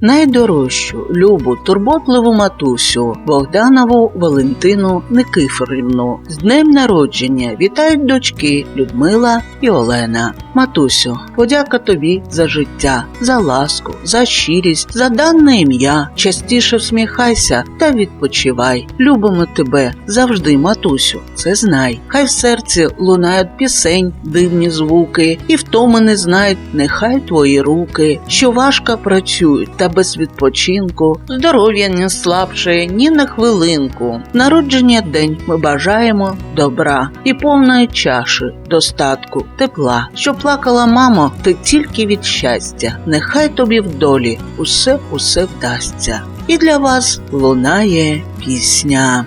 найдорожчу, любу, турботливу матусю Богданову Валентину Никифорівну. З днем народження вітають дочки Людмила і Олена. Матусю, подяка тобі за життя, за ласку, за щирість, за дане ім'я. Частіше всміхайся та відпочивай. Любимо тебе завжди, матусю, це знай. Хай в серці лунають пісень, дивні звуки, і втоми не знають, нехай твої руки, що важко працюють та без відпочинку, здоров'я не слабше ні на хвилинку. Народження день ми бажаємо добра і повної чаші, достатку, тепла. Що плакала мамо, ти тільки від щастя. Нехай тобі в долі усе усе вдасться. І для вас лунає пісня.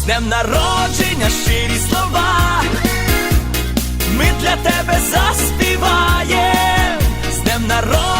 з днем народження щирі слова, ми для тебе заспіваєм, з днем народження